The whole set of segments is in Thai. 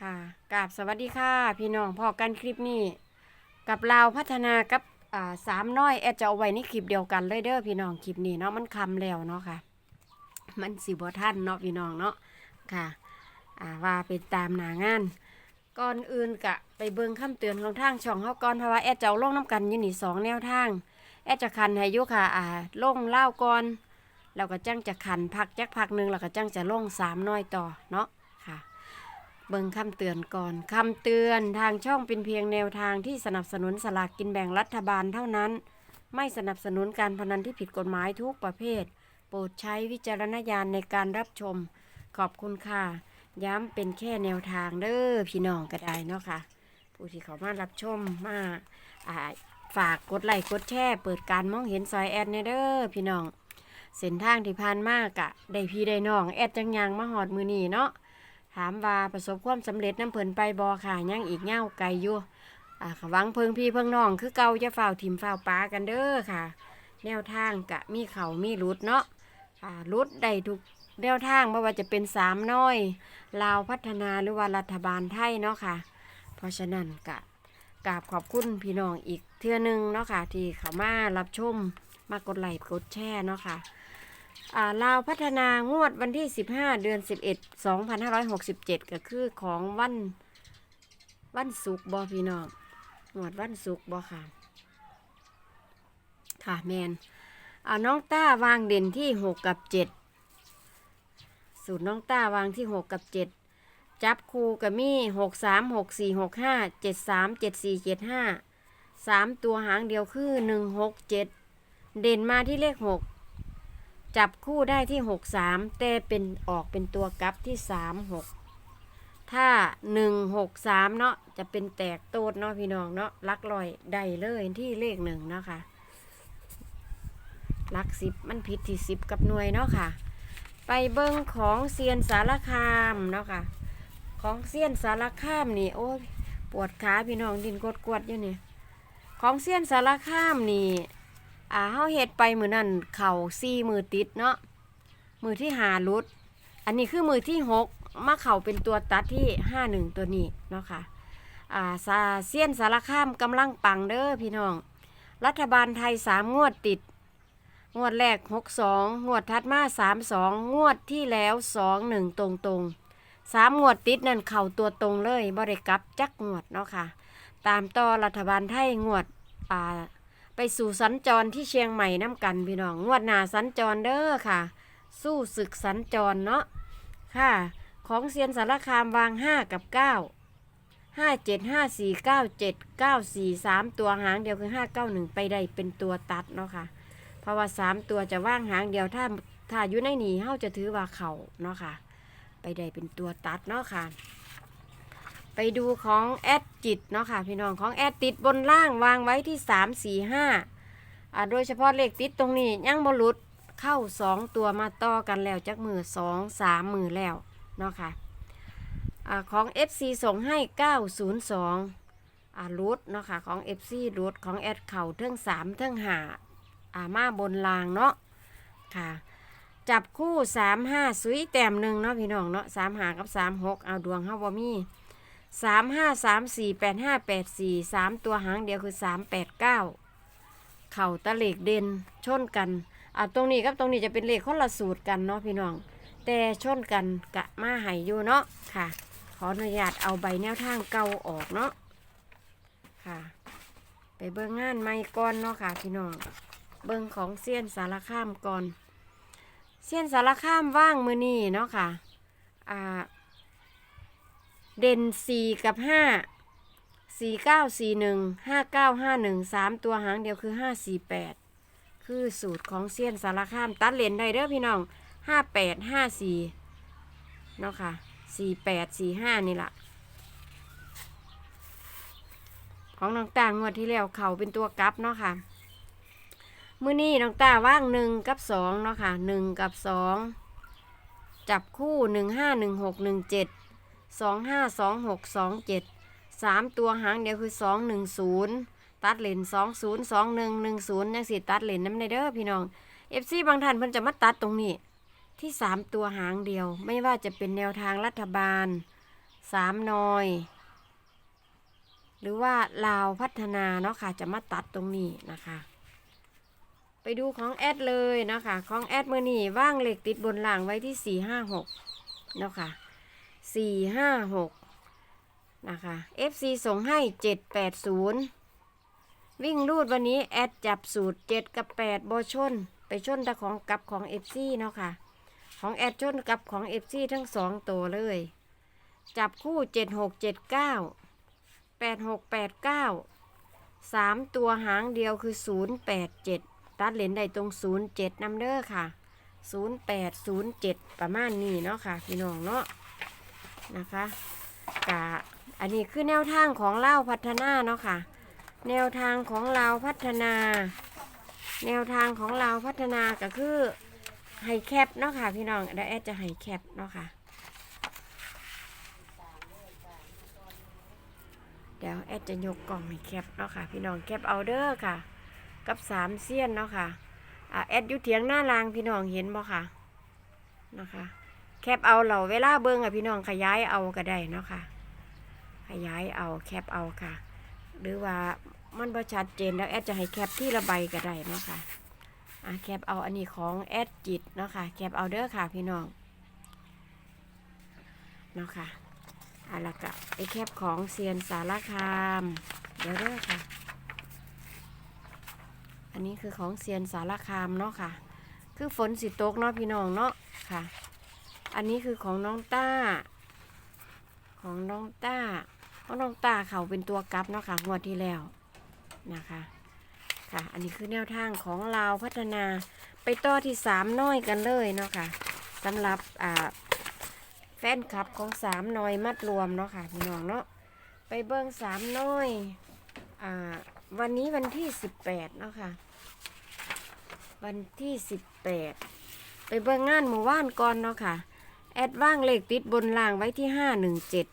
ค่ะกราบสวัสดีค่ะ พี่น้องพอกันคลิปนี้ กับเราพัฒนากับอ่าสามน้อยแอดจะเอาไว้ในคลิปเดียวกันเลยเด้อพี่น้องคลิปนี้เนาะมันคำแล้วเนาะค่ะ มันสิบ่ท่านเนาะพี่น้องเนาะค่ะอ่าว่าเป็นตามหนางานก่อนอื่นกะไปเบิ่งคำเตือนของทางช่องเฮาก่อนเพราะว่าแอดจะเอาลงน้ำกันยู่นี่สองแนวทาง แอดจะคันให้ยู่ค่ะอ่าลงเล่าก่อนแล้วก็จังจะคันพักจักพักหนึงแล้วก็จังจะลงสามน้อยต่อเนาะ เบิ่งคำเตือนก่อนคำเตือนทางช่องเป็นเพียงแนวทางที่สนับสนุนสลากกินแบ่งรัฐบาลเท่านั้น ไม่สนับสนุนการพนันที่ผิดกฎหมายทุกประเภท โปรดใช้วิจารณญาณในการรับชม ขอบคุณค่ะ ย้ำเป็นแค่แนวทางเด้อพี่น้องก็ได้เนาะค่ะ ผู้ที่เขามารับชมมาอ่าฝากกดไลค์กดแชร์เปิดการมองเห็นซอยแอดเนี่ยเด้อพี่น้องเส้นทางที่ผ่านมากะได้พี่ได้น้องแอดจังยังมาหอดมือนีเนาะ ถามว่าประสบความสำเร็จน้ำเพิ่นไปบอค่ะยังอีกเง่าวไกลอยู่อ่าหวังเพิงพี่เพิงน้อง คือเก่าจะฝ่าทิมเฝ่าปลากันเด้อค่ะ แนวทางกะมีเขามีรุดเนาะอ่ารุดได้ทุกแนวทางไม่ว่าจะเป็นสามน้อยลาวพัฒนาหรือว่ารัฐบาลไทยเนาะค่ะ เพราะฉะนั้นกะกราบขอบคุณพี่น้องอีกเทื่อหนึงเนาะค่ะที่เขามารับชมมากดไลค์กดแชร์เนาะค่ะ ลาวพัฒนางวดวันที่ 15 เดือน 11 2567 ก็คือของวันวันศุกร์บอพี่น้องงวดวันศุกร์บอค่ะ ค่ะแมนอ่าน้องต้าวางเด่นที่ 6 กับ 7 สูตรน้องต้าวางที่ 6 กับ 7 จับคูกับมี่6 3 6 4 6 5 7 3 7 4 7 5 3 ตัวหางเดียวคือ 1 6 7 เด่นมาที่เลข 6 จับคู่ได้ที่ 6 3 แต่เป็นออกเป็นตัวกลับที่ 3 6 ถ้า 1 6 3 เนาะจะเป็นแตกโตดเนาะพี่น้องเนาะลักลอยได้เลยที่เลขหนึ่งเนาะค่ะลักสิบมันผิดที่สิบกับหน่วยเนาะค่ะ ไปเบิ้งของเซียนสารคามเนาะค่ะ ของเซียนสารคามนี่โอ้ยปวดขาพี่น้องดินกดกวดอยู่นี่ ของเซียนสารคามนี่ อ่าเฮาเฮ็ดไปมือนั่นเข่าซี่มือติดเนาะมือที่หารุด อันนี้คือมือที่หกมาเข่าเป็นตัวตัดที่ห้าหนึ่งตัวนี้เนาะค่ะอ่าซาเซียนสารคามกำลังปังเด้อพี่น้อง รัฐบาลไทยสามงวดติด งวดแรกหกสองงวดถัดมาสามสองงวดที่แล้วสองหนึ่งตรงตรงๆสามงวดติดนั่นเข่าตัวตรงเลยบริกลับจักงวดเนาะค่ะ ตามต่อรัฐบาลไทยงวดอ่า ไปสู่สัญจรที่เชียงใหม่น้ำกันพี่น้องงวดหนาสัญจรเด้อค่ะ สู้ศึกสัญจรเนาะค่ะ ของเซียนสารคามวาง5กับ9 5 7 5 4 9 7 9 4 3ตัวหางเดียวคือ5 9 1ไปได้เป็นตัวตัดเนาะค่ะ เพราะว่า3ตัวจะว่างหางเดียวถ้าถ้าอยู่ในหนีเฮาจะถือว่าเขาเนาะค่ะ ไปได้เป็นตัวตัดเนาะค่ะ ไปดูของแอดจิตเนาะค่ะพี่น้องของแอดติดบนล่างวางไว้ที่3 4 5อ่าโดยเฉพาะเลขติดตรงนี้ยังบหลุดเข้า2ตัวมาต่อกันแล้วจักมือ2 3มือแล้วเนาะค่ะอาของ FC ส่งให้ 902อ่ารูดเนาะค่ะของ FC รูดของแอดเข่าเทิง3เทิงหาอ่ามาบนลางเนาะค่ะ จับคู่ 3 5สุยแต้มหนึ่งเนาะพี่น้องเนาะ3หากับ 3 6 เอาดวงเฮาบ่มี สามห้าสามสี่แปดห้าแปดสี่สามตัวหางเดียวคือสามแปดเก้าเข่าตะเหล็กเด่นชนกันอ่าตรงนี้กับตรงนี้จะเป็นเลขคนละสูตรกันเนาะพี่น้อง แต่ชนกันกะมาหายอยู่เนาะค่ะ ขออนุญาตเอาใบแนวทางเก่าออกเนาะค่ะ ไปเบิ่งงานไม่ก่อนเนาะค่ะพี่น้องเบิ่งของเซียนสารคามก่อนเซียนสารคามว่างมือนี่เนาะค่ะอ่า เด่นสี่กับห้าสี่เก้าสี่หนึ่งห้าเก้าห้าหนึ่งสามตัวหางเดียวคือห้าสี่แปดคือสูตรของเซียนสารคาม ตัดเลนได้เด้อพี่น้องห้าแปดห้าสี่เนาะค่ะสี่แปดสี่ห้านี่แหละของน้องตางวดที่แล้วเขาเป็นตัวกลับเนาะค่ะมือนี้น้องตาว่างหนึ่งกับสองเนาะค่ะหนึ่งกับสองจับคู่หนึ่งห้าหนึ่งหกหนึ่งเจ็ด สองห้าสองหกสองเจ็ดสามตัวหางเดียวคือสองหนึ่งศูนย์ตัดเลนสองศูนย์สองหนึ่งหนึ่งศูนย์ยังสิตัดเลนน้ำในเด้อพี่น้องเอฟซีบางท่านเพิ่นจะมาตัดตรงนี้ ที่สามตัวหางเดียว ไม่ว่าจะเป็นแนวทางรัฐบาลสามนอย หรือว่าลาวพัฒนาเนาะค่ะจะมาตัดตรงนี้นะคะไปดูของแอดเลยเนาะคะ ของแอดเมื่อนี่ว่างเหล็กติดบนหลังไว้ที่สี่ห้าหกเนาะค่ะ สี่ห้าหกนะคะ FC ส่งให้เจ็ดแปดศูนย์วิ่งรูดวันนี้แอดจับสูตรเจ็ดกับแปดโบชน ไปชนแต่ของกับของ FC เนาะค่ะ ของแอดชนกับของ FC ทั้งสองตัวเลย จับคู่เจ็ดหกเจ็ดเก้าแปดหกแปดเก้าสามตัวหางเดียวคือศูนย์แปดเจ็ดตัดเลนได้ตรง07นำเจ็ดนัมเบอร์ค่ะ 0807 ประมาณนี้เนาะค่ะ พี่น้องเนาะ นะคะกะอันนี้คือแนวทางของเล่าพัฒนาเนาะค่ะ แนวทางของเราพัฒนา แนวทางของเราพัฒนาก็คือให้แคปเนาะค่ะพี่น้องเดี๋ยวแอดจะให้แคปเนาะค่ะเดี๋ยวแอดจะยกกล่องให้แคปเนาะค่ะพี่น้องแคปเอาเด้อค่ะ กับสามเสี้ยนเนาะค่ะอ่าแอดอยู่เถียงหน้ารางพี่น้องเห็นบ่ค่ะนะคะ แคปเอาเราเวลาเบิ้งอะพี่น้องขยายเอาก็ได้เนาะค่ะ ขยายเอาแคปเอาค่ะ หรือว่ามันประชัดเจนแล้วแอดจะให้แคปที่ระบายก็ได้เนาะค่ะอะแคปเอาอันนี้ของแอดจิตเนาะค่ะแคปเอาเด้อค่ะพี่น้องเนาะค่ะอะแล้วก็ไอแคปของเซียนสารคาม เดี๋ยวเด้อค่ะ อันนี้คือของเซียนสารคามเนาะค่ะ คือฝนสิตกเนาะพี่น้องเนาะค่ะ อันนี้คือของน้องต้า ของน้องต้า เพราะน้องต้าเขาเป็นตัวกลับเนาะค่ะงวดที่แล้วนะคะ ค่ะ อันนี้คือแนวทางของเราพัฒนาไปต่อที่สามน้อยกันเลยเนาะค่ะสำหรับอ่าแฟนคลับของสามน้อยมัดรวมเนาะค่ะพี่น้องเนาะไปเบิ้งสามน้อยอ่าวันนี้วันที่สิบแปดเนาะค่ะ วันที่สิบแปดไปเบิ่งงานหมู่ว่านก่อนเนาะค่ะ แอดว่างเลขติดบนล่างไว้ที่ห้าหนึ่งเจ็ด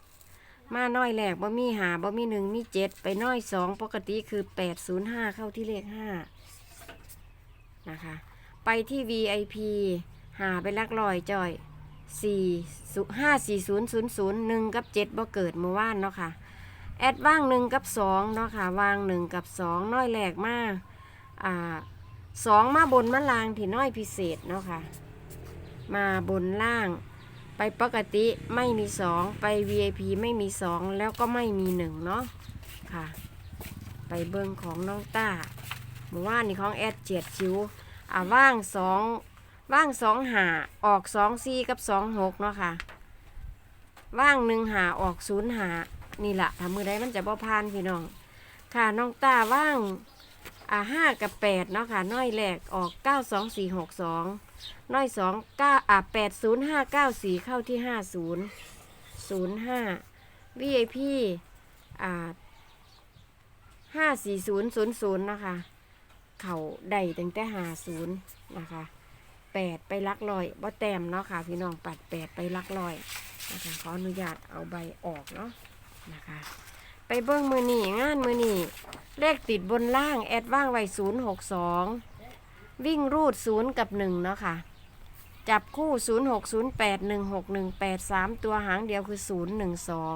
มาน้อยแรกบ่มีหาบ่มีหนึ่งมีเจ็ดไปน้อยสองปกติคือแปดศูนย์ห้าเข้าที่เลขห้านะคะ ไปที่ VIP หาไปลักลอยจอยสี่ห้าสี่ศูนย์ศูนย์ศูนย์หนึ่งกับเจ็ดบ่เกิดเมื่อวานเนาะค่ะ แอดว่างหนึ่งกับสองเนาะค่ะวางหนึ่งกับสองน้อยแรกมาอ่าสองมาบนมาล่างที่น้อยพิเศษเนาะค่ะ มาบนล่าง ไปปกติไม่มีสองไป VIP ไม่มีสองแล้วก็ไม่มีหนึ่งเนาะค่ะ ไปเบิ้งของน้องต้าเมื่อวานนี่ของแอดเจียดชิวอ่าว่างสองว่างสองหาออกสองซีกับสองหกเนาะค่ะ ว่างหนึ่งหาออกศูนย์หานี่แหละทำมือได้มันจะบ่พานพี่น้อง ค่ะน้องต้าว่างอ่าห้ากับแปดเนาะค่ะ น้อยแรกออกเก้าสองสี่หกสอง น้อยสองเก้าอ่าแปดศูนย์ห้าเก้าสี่เข้าที่ห้าศูนย์ศูนย์ห้า VIP อ่าห้าสี่ศูนย์ศูนย์ศูนย์นะคะ เข่าได้ตั้งแต่ห้าศูนย์นะคะแปดไปลักลอยบ่แต้มเนาะค่ะ พี่น้องปัดแปดไปลักลอยนะคะขออนุญาตเอาใบออกเนาะนะคะ ไปเบิ้งมือนี่งานมือนี่เลขติดบนล่าง แอดว่างไว้ศูนย์หกสอง วิ่งรูดศูนย์กับหนึ่งเนาะค่ะ จับคู่ศูนย์หกศูนย์แปดหนึ่งหกหนึ่งแปดสามตัวหางเดียวคือศูนย์หนึ่งสอง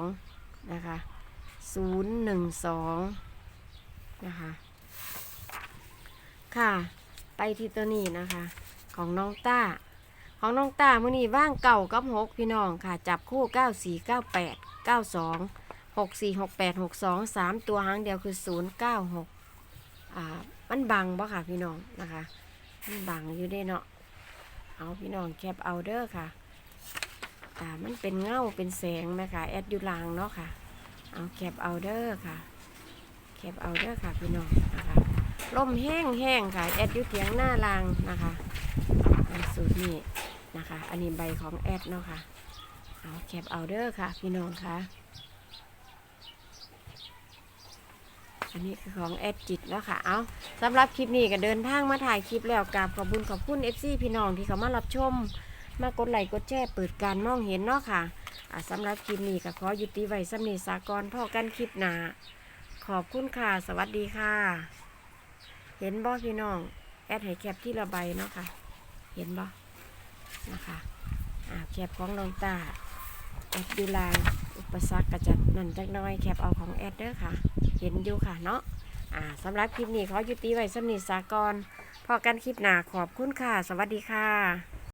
นะคะศูนย์หนึ่งสองนะคะค่ะ ไปที่ตัวนี้นะคะ ของน้องต้า ของน้องต้ามื่อนี่ว่างเก่ากับหกพี่น้องค่ะ จับคู่เก้าสี่เก้าแปดเก้าสองหกสี่หกแปดหกสองสามตัวหางเดียวคือศูนย์เก้าหกอ่ามันบังบ่ค่ะพี่น้องนะคะ มันบังอยู่ได้เนาะ เอาพี่น้องแคปเอาเด้อค่ะอ่ามันเป็นเงาเป็นแสงไหมคะแอดยูลางเนาะค่ะ เอาแคปเอาเด้อค่ะ แคปเอาเด้อค่ะพี่น้องนะคะ ลมแห้งแห้งค่ะแอดยูเถียงหน้าลางนะคะสูตรนี้นะคะ อันนี้ใบของแอดเนาะค่ะ เอาแคปเอาเด้อค่ะ พี่น้องค่ะ อันนี้คือของแอดจิตแล้วค่ะ เอาสำหรับคลิปนี้ก็เดินทางมาถ่ายคลิปแล้วกราบขอบคุญขอบคุณ FC พี่น้องที่เขามารับชม มากดไลค์กดแชร์เปิดการมองเห็นเนาะค่ะะสำหรับคลิปนี้ก็ขอยุติไว้สำนีสากรพ่อกันคลิปหนาขอบคุณค่ะ สวัสดีค่ะ เห็นบ่พี่น้อง แอดให้แคปที่ระบายเนาะค่ะ เห็นบ่นะคะอ่าแคปของน้องตาแอดดูลา ปสรรคก็จะนั่นจักน้อยแคปเอาของแอดเด้อค่ะ เห็นอยู่ค่ะเนาะอ่าสำหรับคลิปนี้ขอยุติไว้สำนิสากรพอกันคลิปหน้าขอบคุณค่ะ สวัสดีค่ะ